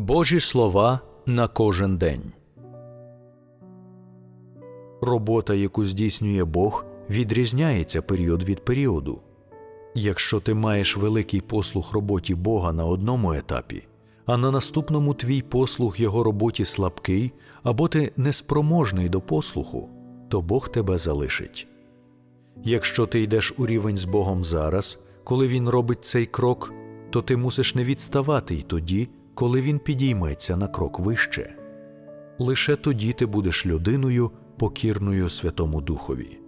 Божі слова на кожен день. Робота, яку здійснює Бог, відрізняється період від періоду. Якщо ти маєш великий послух роботі Бога на одному етапі, а на наступному твій послух Його роботі слабкий, або ти неспроможний до послуху, то Бог тебе залишить. Якщо ти йдеш у рівень з Богом зараз, коли Він робить цей крок, то ти мусиш не відставати й тоді, коли Він підійметься на крок вище. Лише тоді ти будеш людиною, покірною Святому Духові.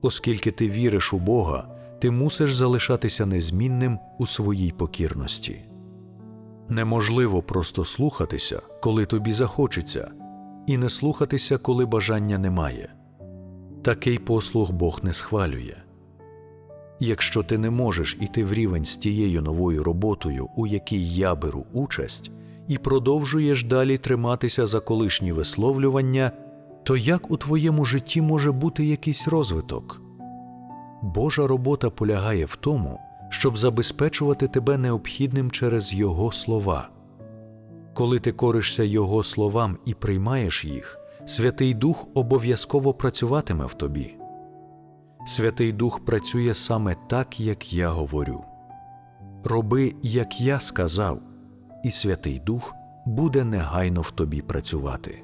Оскільки ти віриш у Бога, ти мусиш залишатися незмінним у своїй покірності. Неможливо просто слухатися, коли тобі захочеться, і не слухатися, коли бажання немає. Такий послух Бог не схвалює. Якщо ти не можеш іти в рівень з тією новою роботою, у якій я беру участь, і продовжуєш далі триматися за колишні висловлювання, то як у твоєму житті може бути якийсь розвиток? Божа робота полягає в тому, щоб забезпечувати тебе необхідним через Його слова. Коли ти коришся Його словам і приймаєш їх, Святий Дух обов'язково працюватиме в тобі. Святий Дух працює саме так, як я говорю. Роби, як я сказав, і Святий Дух буде негайно в тобі працювати.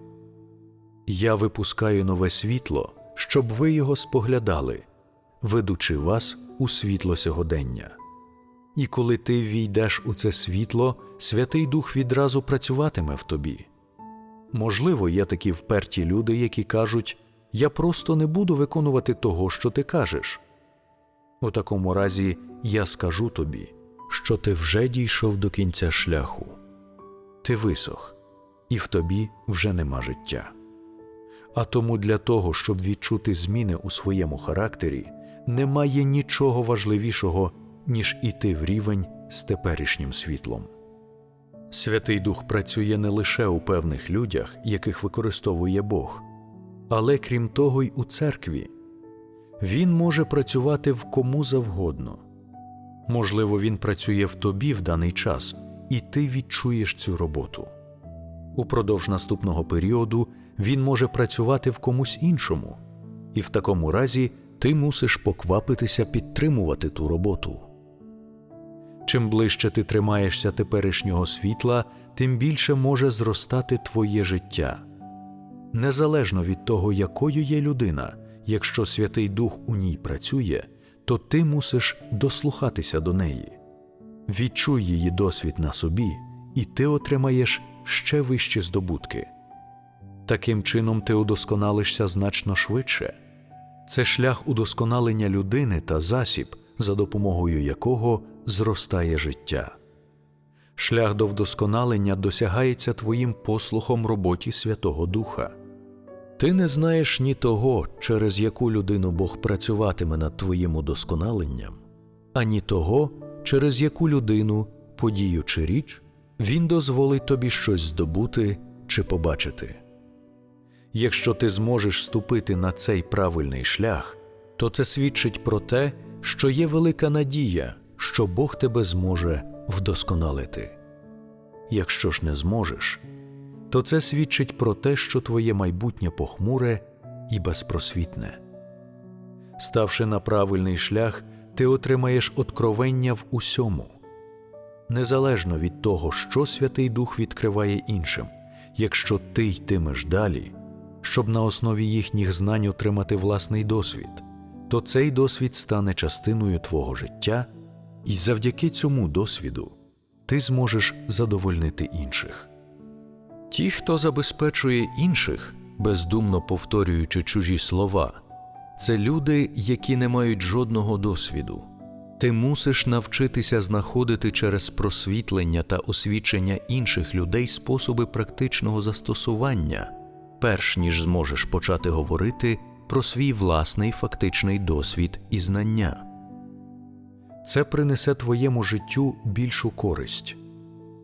Я випускаю нове світло, щоб ви його споглядали, ведучи вас у світло сьогодення. І коли ти війдеш у це світло, Святий Дух відразу працюватиме в тобі. Можливо, є такі вперті люди, які кажуть Я просто не буду виконувати того, що ти кажеш. У такому разі я скажу тобі, що ти вже дійшов до кінця шляху, ти висох, і в тобі вже нема життя. А тому для того, щоб відчути зміни у своєму характері, немає нічого важливішого, ніж іти в рівень з теперішнім світлом. Святий Дух працює не лише у певних людях, яких використовує Бог, але крім того, й у церкві. Він може працювати в кому завгодно. Можливо, він працює в тобі в даний час, і ти відчуєш цю роботу. Упродовж наступного періоду він може працювати в комусь іншому, і в такому разі ти мусиш поквапитися підтримувати ту роботу. Чим ближче ти тримаєшся теперішнього світла, тим більше може зростати твоє життя. Незалежно від того, якою є людина, якщо Святий Дух у ній працює, то ти мусиш дослухатися до неї. Відчуй її досвід на собі, і ти отримаєш ще вищі здобутки. Таким чином ти удосконалишся значно швидше. Це шлях удосконалення людини та засіб, за допомогою якого зростає життя. Шлях до вдосконалення досягається твоїм послухом роботі Святого Духа. Ти не знаєш ні того, через яку людину Бог працюватиме над твоїм удосконаленням, ані того, через яку людину, подію чи річ, Він дозволить тобі щось здобути чи побачити. Якщо ти зможеш ступити на цей правильний шлях, то це свідчить про те, що є велика надія, що Бог тебе зможе вдосконалити. Якщо ж не зможеш, то це свідчить про те, що твоє майбутнє похмуре і безпросвітне. Ставши на правильний шлях, ти отримаєш откровення в усьому. Незалежно від того, що Святий Дух відкриває іншим, якщо ти йтимеш далі, щоб на основі їхніх знань отримати власний досвід, то цей досвід стане частиною твого життя, і завдяки цьому досвіду ти зможеш задовольнити інших. Ті, хто забезпечує інших, бездумно повторюючи чужі слова, це люди, які не мають жодного досвіду. Ти мусиш навчитися знаходити через просвітлення та освічення інших людей способи практичного застосування, перш ніж зможеш почати говорити про свій власний фактичний досвід і знання. Це принесе твоєму життю більшу користь.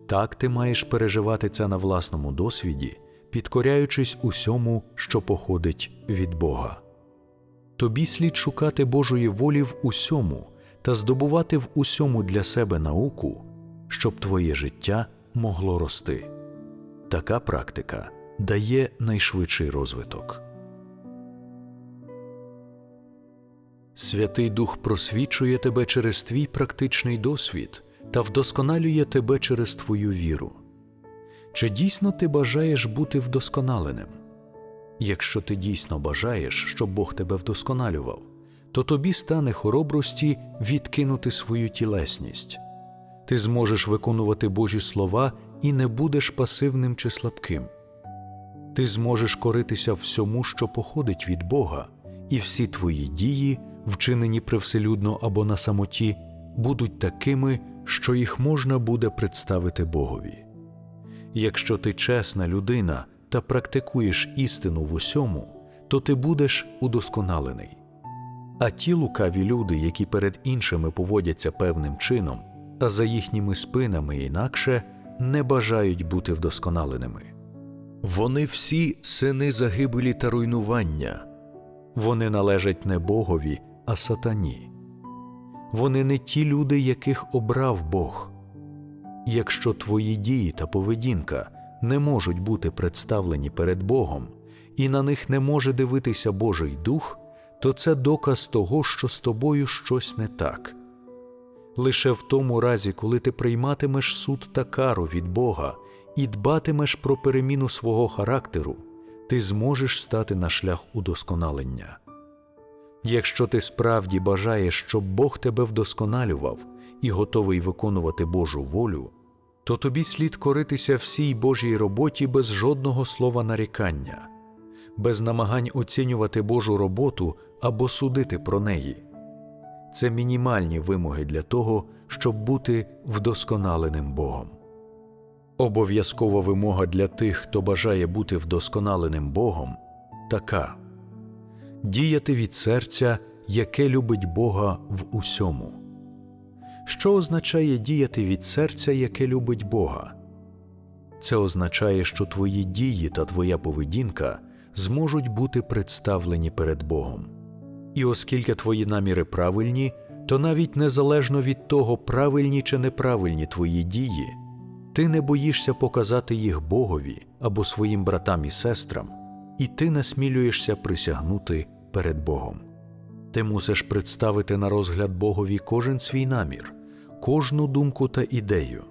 Так ти маєш переживати це на власному досвіді, підкоряючись усьому, що походить від Бога. Тобі слід шукати Божої волі в усьому та здобувати в усьому для себе науку, щоб твоє життя могло рости. Така практика дає найшвидший розвиток. Святий Дух просвічує тебе через твій практичний досвід та вдосконалює тебе через твою віру. Чи дійсно ти бажаєш бути вдосконаленим? Якщо ти дійсно бажаєш, щоб Бог тебе вдосконалював, то тобі стане хоробрості відкинути свою тілесність. Ти зможеш виконувати Божі слова і не будеш пасивним чи слабким. Ти зможеш коритися всьому, що походить від Бога, і всі твої дії, вчинені привселюдно або на самоті, будуть такими, що їх можна буде представити Богові. Якщо ти чесна людина та практикуєш істину в усьому, то ти будеш удосконалений. А ті лукаві люди, які перед іншими поводяться певним чином, а за їхніми спинами інакше, не бажають бути вдосконаленими. Вони всі сини загибелі та руйнування. Вони належать не Богові, а сатані. Вони не ті люди, яких обрав Бог. Якщо твої дії та поведінка не можуть бути представлені перед Богом, і на них не може дивитися Божий Дух, то це доказ того, що з тобою щось не так. Лише в тому разі, коли ти прийматимеш суд та кару від Бога і дбатимеш про переміну свого характеру, ти зможеш стати на шлях удосконалення. Якщо ти справді бажаєш, щоб Бог тебе вдосконалював і готовий виконувати Божу волю, то тобі слід коритися всій Божій роботі без жодного слова нарікання, без намагань оцінювати Божу роботу або судити про неї. Це мінімальні вимоги для того, щоб бути вдосконаленим Богом. Обов'язкова вимога для тих, хто бажає бути вдосконаленим Богом, така діяти від серця, яке любить Бога в усьому. Що означає діяти від серця, яке любить Бога? Це означає, що твої дії та твоя поведінка зможуть бути представлені перед Богом. І оскільки твої наміри правильні, то навіть незалежно від того, правильні чи неправильні твої дії, ти не боїшся показати їх Богові або своїм братам і сестрам, і ти насмілюєшся присягнути перед Богом. Ти мусиш представити на розгляд Богові кожен свій намір, кожну думку та ідею.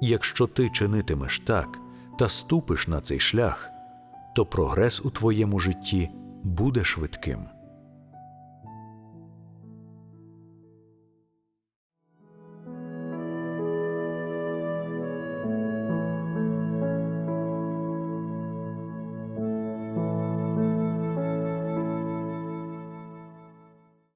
Якщо ти чинитимеш так та ступиш на цей шлях, то прогрес у твоєму житті буде швидким.